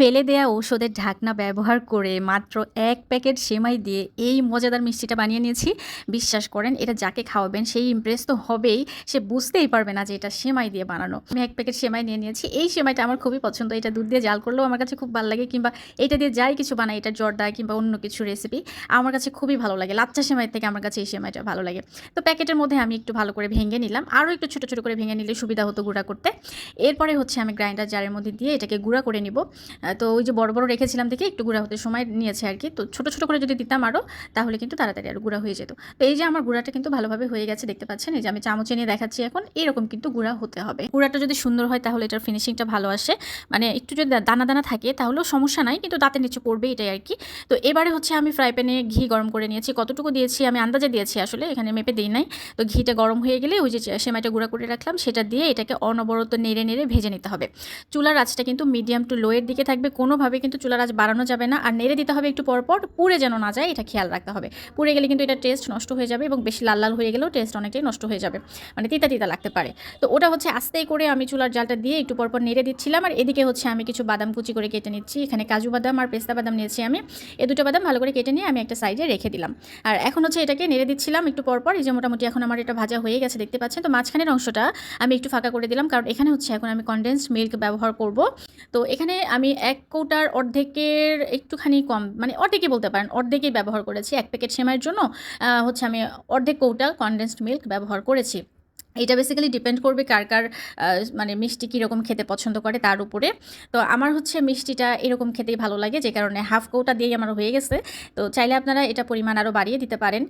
ফেলে দেয়া ঔষধের ঢাকনা ব্যবহার করে মাত্র এক প্যাকেট সেমাই দিয়ে এই মজাদার মিষ্টিটা বানিয়ে নিয়েছি। বিশ্বাস করেন, এটা যাকে খাওয়াবেন সেই ইমপ্রেস তো হবেই। সে বুঝতেই পারবে না যে এটা সেমাই দিয়ে বানানো। আমি এক প্যাকেট সেমাই নিয়ে নিয়েছি। এই সেমাইটা আমার খুবই পছন্দ। এটা দুধ দিয়ে জাল করলেও আমার কাছে খুব ভালো লাগে কিংবা এটা দিয়ে যাই কিছু বানাই, এটা জর্দা কিংবা অন্য কিছু রেসিপি আমার কাছে খুবই ভালো লাগে। লাচ্চা সেমাই থেকে আমার কাছে এই সেমাইটা ভালো লাগে। তো প্যাকেটের মধ্যে আমি একটু ভালো করে ভেঙে নিলাম। আরও একটু ছোটো ছোটো করে ভেঙে নিলে সুবিধা হতো গুঁড়া করতে। এরপরে হচ্ছে আমি গ্রাইন্ডার জারের মধ্যে দিয়ে এটাকে গুঁড়া করে নিব। তো ওই যে বড় বড় রেখেছিলাম দেখে একটু গুঁড়া হতে সময় নিয়েছে আর কি। তো ছোটো ছোটো করে যদি দিতাম আরও তাহলে কিন্তু তাড়াতাড়ি আর গুঁড়া হয়ে যেত। তো এই যে আমার গুঁড়াটা কিন্তু ভালোভাবে হয়ে গেছে, দেখতে পাচ্ছেন? এই যে আমি চামচে নিয়ে দেখাচ্ছি এখন, এরকম কিন্তু গুঁড়া হতে হবে। গুঁড়াটা যদি সুন্দর হয়, তাহলে এটার ফিনিশিংটা ভালো আসে। মানে একটু যদি দানা দানা থাকে, তাহলেও সমস্যা নাই, কিন্তু দাঁতের নিচে পড়বে এটাই আর কি। তো এবারে হচ্ছে আমি ফ্রাই প্যানে ঘি গরম করে নিয়েছি। কতটুকু দিয়েছি আমি আন্দাজে দিয়েছি আসলে, এখানে মেপে দিই নাই। তো ঘিটা গরম হয়ে গেলে ওই যে সেমাইটা গুঁড়া করে রাখলাম, সেটা দিয়ে এটাকে অনবরত নেড়ে নেড়ে ভেজে নিতে হবে। চুলার আঁচটা কিন্তু মিডিয়াম টু লোয়ের দিকে থাকবে। কোনোভাবে কিন্তু চুলার আঁচ বাড়ানো যাবে না। আর নেড়ে দিতে হবে একটু পরপর, পুড়ে যেন না যায়, এটা খেয়াল রাখতে হবে। পুড়ে গেলে কিন্তু এটা টেস্ট নষ্ট হয়ে যাবে এবং বেশি লাল লাল হয়ে গেলেও টেস্ট অনেকটাই নষ্ট হয়ে যাবে। মানে তিতা তিতা লাগতে পারে। তো ওটা হচ্ছে আস্তেই করে আমি চুলার জালটা দিয়ে একটু পরপর নেড়ে দিচ্ছিলাম। আর এদিকে হচ্ছে আমি কিছু বাদাম কুচি করে কেটে নিচ্ছি। এখানে কাজু বাদাম আর পেস্তা বাদাম নিয়েছি আমি। এ দুটো বাদাম ভালো করে কেটে নিয়ে আমি একটা সাইডে রেখে দিলাম। আর এখন হচ্ছে এটাকে নেড়ে দিচ্ছিলাম একটু পরপর। এই যে মোটামুটি এখন আমার এটা ভাজা হয়ে গেছে, দেখতে পাচ্ছেন? তো মাঝখানের অংশটা আমি একটু ফাঁকা করে দিলাম। কারণ এখানে হচ্ছে এখন আমি কনডেন্সড মিল্ক ব্যবহার করব। তো এখানে আমি এক কৌটার অর্ধেকের একটুখানি কম মানে অর্ধেকই বলতে পারেন, অর্ধেকই ব্যবহার করেছি, এক প্যাকেট সেমাইয়ের জন্য হচ্ছে আমি অর্ধেক কৌটা কনডেন্সড মিল্ক ব্যবহার করেছি। এটা বেসিক্যালি ডিপেন্ড করবে কার কার মানে মিষ্টি কীরকম খেতে পছন্দ করে তার উপরে। তো আমার হচ্ছে মিষ্টিটা এরকম খেতেই ভালো লাগে, যে কারণে হাফ কৌটা দিয়েই আমার হয়ে গেছে। তো চাইলে আপনারা এটা পরিমাণ আরও বাড়িয়ে দিতে পারেন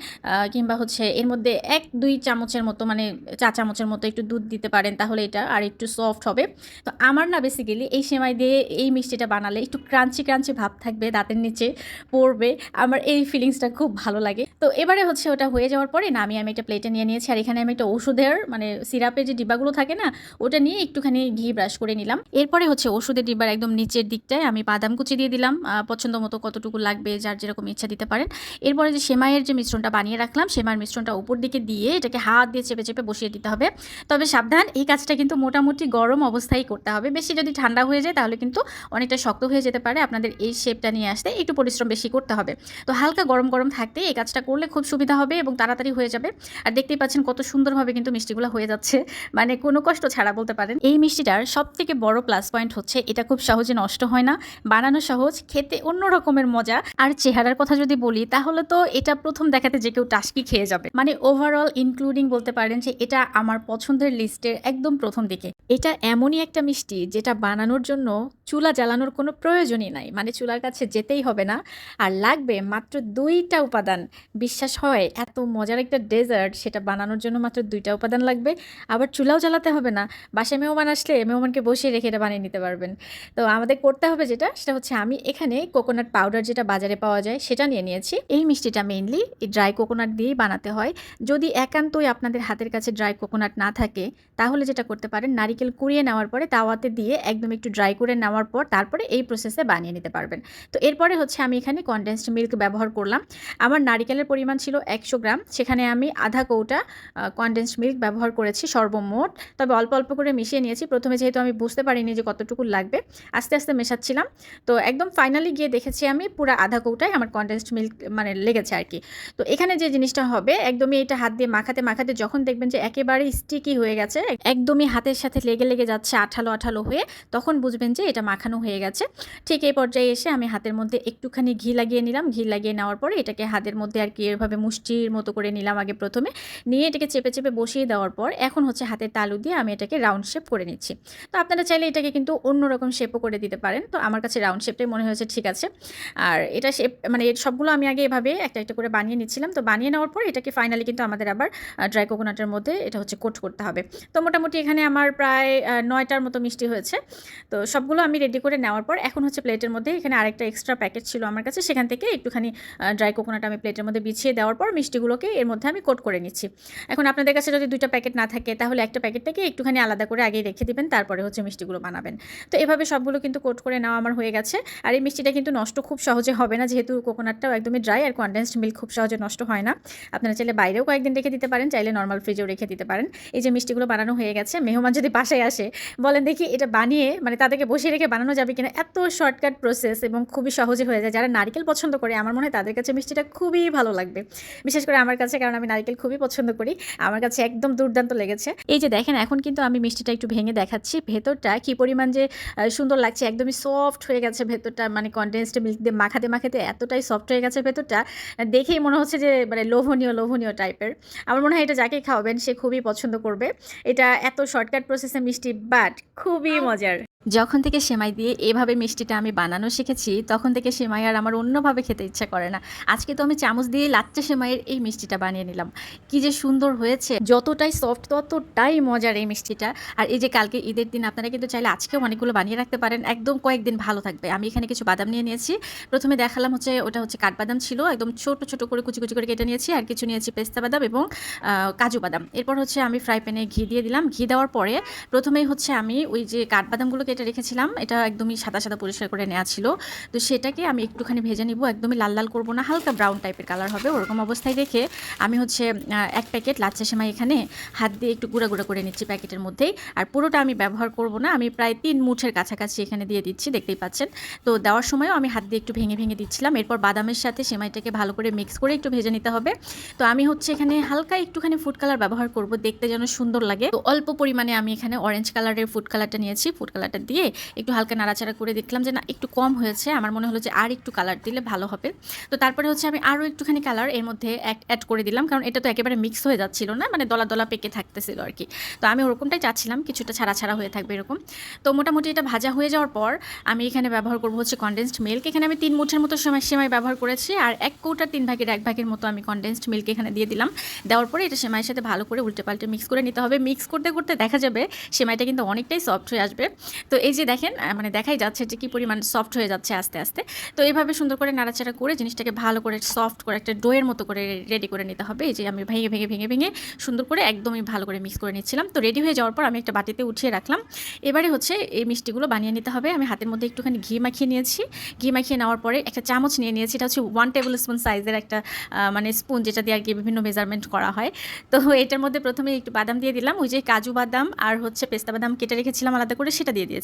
কিংবা হচ্ছে এর মধ্যে এক, দুই চামচের মতো মানে চা চামচের মতো একটু দুধ দিতে পারেন তাহলে এটা আর একটু সফট হবে। তো আমার না বেসিক্যালি এই সেমাই দিয়ে এই মিষ্টিটা বানালে একটু ক্রাঞ্চি ক্রাঞ্চি ভাব থাকবে, দাঁতের নিচে পড়বে, আমার এই ফিলিংসটা খুব ভালো লাগে। তো এবারে হচ্ছে ওটা হয়ে যাওয়ার পরে না আমি আমি একটা প্লেটে নিয়ে নিয়েছি, আর এখানে আমি একটা ওষুধের মানে সিরাপের যে ডিব্বাগুলো থাকে না, ওটা নিয়ে একটুখানি ঘি ব্রাশ করে নিলাম। এরপরে হচ্ছে ওষুধের ডিব্বার একদম নিচের দিকটায় আমি বাদাম কুচি দিয়ে দিলাম। পছন্দ মতো কতটুকু লাগবে যার যেরকম ইচ্ছা দিতে পারেন। এরপরে যে সেমাইয়ের যে মিশ্রণটা বানিয়ে রাখলাম, সেমাইয়ের মিশ্রণটা উপর দিকে দিয়ে এটাকে হাত দিয়ে চেপে চেপে বসিয়ে দিতে হবে। তবে সাবধান, এই কাজটা কিন্তু মোটামুটি গরম অবস্থায় করতে হবে। বেশি যদি ঠান্ডা হয়ে যায়, তাহলে কিন্তু অনেকটা শক্ত হয়ে যেতে পারে আপনাদের এই শেপটা নিয়ে আসতে। একটু পরিশ্রম বেশি করতে হবে। তো হালকা গরম গরম থাকতে এই কাজটা করলে খুব সুবিধা হবে এবং তাড়াতাড়ি হয়ে যাবে। আর দেখতেই পাচ্ছেন কত সুন্দরভাবে কিন্তু মিষ্টিগুলো হয়ে যাচ্ছে। মানে কোনো কষ্ট ছাড়া বলতে পারেন। এই মিষ্টিটার সব থেকে বড় প্লাস পয়েন্ট হচ্ছে, এটা খুব সহজে নষ্ট হয় না। বানানো সহজ, খেতে অন্য রকমের মজা। আর চেহারার কথা যদি বলি, তাহলে তো এটা প্রথম দেখাতে যে কেউ টাস্কি খেয়ে যাবে। মানে ওভারঅল ইনক্লুডিং বলতে পারেন যে এটা আমার পছন্দের লিস্টের একদম প্রথম দিকে। এটা এমনই একটা মিষ্টি যেটা বানানোর জন্য চুলা জ্বালানোর কোনো প্রয়োজনই নাই। মানে চুলার কাছে যেতেই হবে না। আর লাগবে মাত্র দুইটা উপাদান। বিশ্বাস হয়, এত মজার একটা ডেজার্ট সেটা বানানোর জন্য মাত্র দুইটা উপাদান লাগবে। আবার চুলাও জ্বালাতে হবে না। বাসায় মেহমান আসলে মেহমানকে বসিয়ে রেখে এটা বানিয়ে নিতে পারবেন। তো আমাদের করতে হবে যেটা, সেটা হচ্ছে আমি এখানে কোকোনাট পাউডার যেটা বাজারে পাওয়া যায় সেটা নিয়ে নিয়েছি। এই মিষ্টিটা মেইনলি এই ড্রাই কোকোনাট দিয়েই বানাতে হয়। যদি একান্তই আপনাদের হাতের কাছে ড্রাই কোকোনাট না থাকে, তাহলে যেটা করতে পারেন, নারিকেল কুড়িয়ে নেওয়ার পরে তাওয়াতে দিয়ে একদম একটু ড্রাই করে নেওয়ার পর তারপরে এই প্রসেসে বানিয়ে নিতে পারবেন। তো এরপরে হচ্ছে আমি এখানে কনডেন্সড মিল্ক ব্যবহার করলাম। আমার নারিকেলের পরিমাণ ছিল একশো গ্রাম। সেখানে আমি আধা কৌটা কনডেন্সড মিল্ক ব্যবহার করেছি সর্বমোট। তবে অল্প অল্প করে মিশিয়ে নিয়েছি। প্রথমে যেহেতু আমি বুঝতে পারিনি যে কতটুকু লাগবে, আস্তে আস্তে মেশাচ্ছিলাম। তো একদম ফাইনালি গিয়ে দেখেছি আমি পুরো আধা কৌটায় আমার কনডেন্সড মিল্ক মানে লেগেছে আর কি। তো এখানে যে জিনিসটা হবে, একদমই এটা হাত দিয়ে মাখাতে মাখাতে যখন দেখবেন যে একেবারে স্টিকি হয়ে গেছে, একদমই হাতের সাথে লেগে লেগে যাচ্ছে আঠালো আঠালো হয়ে, তখন বুঝবেন যে এটা মাখানো হয়ে গেছে। ঠিক এই পর্যায়ে এসে আমি হাতের মধ্যে একটুখানি ঘি লাগিয়ে নিলাম। ঘি লাগিয়ে নেওয়ার পরে এটাকে হাতের মধ্যে আর কি এভাবে মুষ্টির মতো করে নিলাম আগে প্রথমে। নিয়ে এটাকে চেপে চেপে বসিয়ে দেওয়ার পর এখন হচ্ছে হাতের তালু দিয়ে আমি এটাকে রাউন্ড শেপ করে নিচ্ছি। তো আপনারা চাইলে এটাকে কিন্তু অন্যরকম শেপও করে দিতে পারেন। তো আমার কাছে রাউন্ড শেপটাই মনে হয়েছে ঠিক আছে। আর এটা শেপ মানে সবগুলো আমি আগে এভাবে একটা একটা করে বানিয়ে নিচ্ছিলাম। তো বানিয়ে নেওয়ার পর এটাকে ফাইনালি কিন্তু আমাদের আবার ড্রাই কোকোনাটের মধ্যে এটা হচ্ছে কোট করতে হবে। তো মোটামুটি এখানে আমার প্রায় নয়টার মতো মিষ্টি হয়েছে। তো সবগুলো আমি রেডি করে নেওয়ার পর এখন হচ্ছে প্লেটের মধ্যে এখানে আরেকটা এক্সট্রা প্যাকেট ছিল আমার কাছে। সেখান থেকে একটুখানি ড্রাই কোকোনাট আমি প্লেটের মধ্যে বিছিয়ে দেওয়ার পর মিষ্টিগুলোকে এর মধ্যে আমি কোট করে নিচ্ছি। এখন আপনাদের কাছে যদি দুইটা প্যাকেট প্যাকেট না থাকে, তাহলে একটা প্যাকেটটাকে একটুখানি আলাদা করে আগেই রেখে দিবেন, তারপরে হচ্ছে মিষ্টিগুলো বানাবেন। তো এভাবে সবগুলো কিন্তু কোট করে নেওয়া আমার হয়ে গেছে। আর এই মিষ্টিটা কিন্তু নষ্ট খুব সহজে হবে না, যেহেতু কোকোনাটটাও একদমই ড্রাই আর কনডেন্সড মিল্ক খুব সহজে নষ্ট হয় না। আপনারা চাইলে বাইরেও কয়েকদিন রেখে দিতে পারেন, চাইলে নর্মাল ফ্রিজেও রেখে দিতে পারেন। এই যে মিষ্টিগুলো বানানো হয়ে গেছে, মেহমান যদি বাসায় আসে, বলেন দেখি এটা বানিয়ে মানে তাদেরকে বসিয়ে রেখে বানানো যাবে কিনা, এত শর্টকাট প্রসেস এবং খুবই সহজে হয়ে যায়। যারা নারকেল পছন্দ করে, আমার মনে হয় তাদের কাছে মিষ্টিটা খুবই ভালো লাগবে। বিশেষ করে আমার কাছে, কারণ আমি নারকেল খুবই পছন্দ করি। আমার কাছে একদম দুর্দান্ত লেগেছে। এই যে দেখেন এখন কিন্তু আমি মিষ্টিটা একটু ভেঙে দেখাচ্ছি। ভেতরটা কি পরিমাণ যে সুন্দর লাগছে একদমই সফট হয়ে গেছে ভেতরটা। মানে কন্ডেন্সড মিল্ক দিয়ে মাখাতে মাখাতে এতটাই সফট হয়ে গেছে ভেতরটা। দেখেই মনে হচ্ছে যে মানে লোভনীয় লোভনীয় টাইপের আমার মনে হয় এটা যাকে খাওয়াবেন সে খুবই পছন্দ করবে। এটা এত শর্টকাট প্রসেসে মিষ্টি বাট খুবই মজার। যখন থেকে সেমাই দিয়ে এভাবে মিষ্টিটা আমি বানানো শিখেছি, তখন থেকে সেমাই আর আমার অন্যভাবে খেতে ইচ্ছা করে না। আজকে তো আমি চামচ দিয়ে লাচ্চা সেমাইয়ের এই মিষ্টিটা বানিয়ে নিলাম। কি যে সুন্দর হয়েছে! যতটাই সফট ততটাই মজার এই মিষ্টিটা। আর এই যে কালকে ঈদের দিন, আপনারা কিন্তু চাইলে আজকেও অনেকগুলো বানিয়ে রাখতে পারেন। একদম কয়েকদিন ভালো থাকবে। আমি এখানে কিছু বাদাম নিয়ে নিয়েছি। প্রথমে দেখালাম হচ্ছে, ওটা হচ্ছে কাঠবাদাম ছিল। একদম ছোট ছোট করে কুচি কুচি করে কেটে নিয়েছি। আর কিছু নিয়েছি পেস্তা বাদাম এবং কাজু বাদাম। এরপর হচ্ছে আমি ফ্রাই প্যানে ঘি দিয়ে দিলাম। ঘি দেওয়ার পরে প্রথমেই হচ্ছে আমি ওই যে কাঠবাদামগুলো কেটে রেখেছিলাম। এটা একদমই সাদা সাদা পরিষ্কার করে নেওয়া ছিল। তো সেটাকে আমি একটুখানি ভেজে নিব। একদমই লাল লাল করব না, হালকা ব্রাউন টাইপের কালার হবে ওরকম অবস্থায় রেখে আমি হচ্ছে এক প্যাকেট লাচ্চা সেমাই এখানে হাত দিয়ে একটু গুঁড়া গুঁড়া করে নিচ্ছি প্যাকেটের মধ্যেই। আর পুরোটা আমি ব্যবহার করব না, আমি প্রায় তিন মুঠের কাছাকাছি এখানে দিয়ে দিচ্ছি, দেখতেই পাচ্ছেন। তো দেওয়ার সময়ও আমি হাত দিয়ে একটু ভেঙে ভেঙে দিচ্ছিলাম। এরপর বাদামের সাথে সেমাইটাকে ভালো করে মিক্স করে একটু ভেজে নিতে হবে। তো আমি হচ্ছে এখানে হালকা একটুখানি ফুড কালার ব্যবহার করব, দেখতে যেন সুন্দর লাগে। তো অল্প পরিমাণে আমি এখানে অরেঞ্জ কালারের ফুড কালারটা নিয়েছি। ফুড কালারটা দিয়ে একটু হালকা নাড়াচাড়া করে দেখলাম যে না, একটু কম হয়েছে। আমার মনে হলো যে আর একটু কালার দিলে ভালো হবে। তো তারপরে হচ্ছে আমি আরও একটুখানি কালারের মধ্যে অ্যাড করে দিলাম। কারণ এটা তো একেবারে মিক্স হয়ে যাচ্ছিল না মানে দলা দলা পেকে থাকতেছিল আর কি। তো আমি ওরকমটাই চাচ্ছিলাম, কিছুটা ছাড়া ছাড়া হয়ে থাকবে এরকম। তো মোটামুটি এটা ভাজা হয়ে যাওয়ার পর আমি এখানে ব্যবহার করব হচ্ছে কনডেন্সড মিল্ক এখানে আমি তিন মুঠের মতো সময় সেমাই ব্যবহার করেছি। আর এক কৌটার তিন ভাগের, এক ভাগের মতো আমি কনডেন্সড মিল্ক এখানে দিয়ে দিলাম। দেওয়ার পরে এটা সেমাইয়ের সাথে ভালো করে উল্টে পাল্টে মিক্স করে নিতে হবে। মিক্স করতে করতে দেখা যাবে সেমাইটা কিন্তু অনেকটাই সফট হয়ে আসবে। তো এই যে দেখেন মানে দেখাই যাচ্ছে যে কি পরিমাণ সফট হয়ে যাচ্ছে আস্তে আস্তে। তো এইভাবে সুন্দর করে নাড়াচাড়া করে জিনিসটাকে ভালো করে সফট করে একটা ডোয়ের মতো করে রেডি করে নিতে হবে। এই যে আমি ভেঙে ভেঙে ভেঙে ভেঙে সুন্দর করে একদমই ভালো করে মিক্স করে নিচ্ছিলাম। তো রেডি হয়ে যাওয়ার পর আমি একটা বাটিতে উঠিয়ে রাখলাম। এবারে হচ্ছে এই মিষ্টিগুলো বানিয়ে নিতে হবে। আমি হাতের মধ্যে একটুখানি ঘি মাখিয়ে নিয়েছি। ঘি মাখিয়ে নেওয়ার পরে একটা চামচ নিয়ে নিয়েছি। এটা হচ্ছে ওয়ান টেবিল স্পুন সাইজের একটা মানে স্পুন যেটা দিয়ে আর কি বিভিন্ন মেজারমেন্ট করা হয়। তো এটার মধ্যে প্রথমে একটু বাদাম দিয়ে দিলাম। ওই যে কাজু বাদাম আর হচ্ছে পেস্তা বাদাম কেটে রেখেছিলাম আলাদা করে, সেটা দিয়ে দিয়েছি।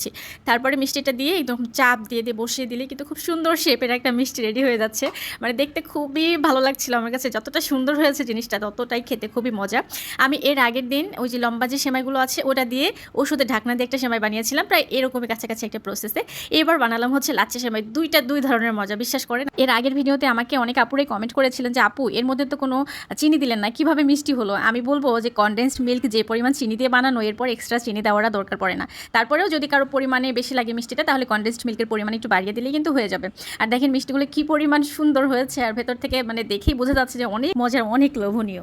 তারপরে মিষ্টিটা দিয়ে একদম চাপ দিয়ে দিয়ে বসিয়ে দিলে কিন্তু খুব সুন্দর শেপের একটা মিষ্টি রেডি হয়ে যাচ্ছে। মানে দেখতে খুবই ভালো লাগছিল আমার কাছে। যতটা সুন্দর হয়েছে জিনিসটা, ততটাই খেতে খুবই মজা। আমি এর আগের দিন ওই যে লম্বা যে সেমাইগুলো আছে, ওটা দিয়ে ওষুধের ঢাকনা দিয়ে একটা সেমাই বানিয়েছিলাম। প্রায় এরকমই কাছাকাছি একটা প্রসেসে এবার বানালাম হচ্ছে লাচ্চা সেমাই। দুইটা দুই ধরনের মজা, বিশ্বাস করেন? এর আগের ভিডিওতে আমাকে অনেক আপুরাই কমেন্ট করেছিলেন যে, আপু, এর মধ্যে তো কোনো চিনি দিলেন না, কীভাবে মিষ্টি হলো? আমি বলব যে কনডেন্সড মিল্ক যে পরিমাণ চিনি দিয়ে বানানো, এরপর এক্সট্রা চিনি দেওয়াটা দরকার পড়ে না। তারপরেও যদি কারও পরিমাণে বেশি লাগে মিষ্টিটা, তাহলে কনডেন্সড মিল্কের পরিমাণ একটু বাড়িয়ে দিলেই কিন্তু হয়ে যাবে। আর দেখেন মিষ্টিগুলো কি পরিমাণ সুন্দর হয়েছে, আর ভেতর থেকে মানে দেখেই বোঝা যাচ্ছে যে অনেক মজার, অনেক লোভনীয়।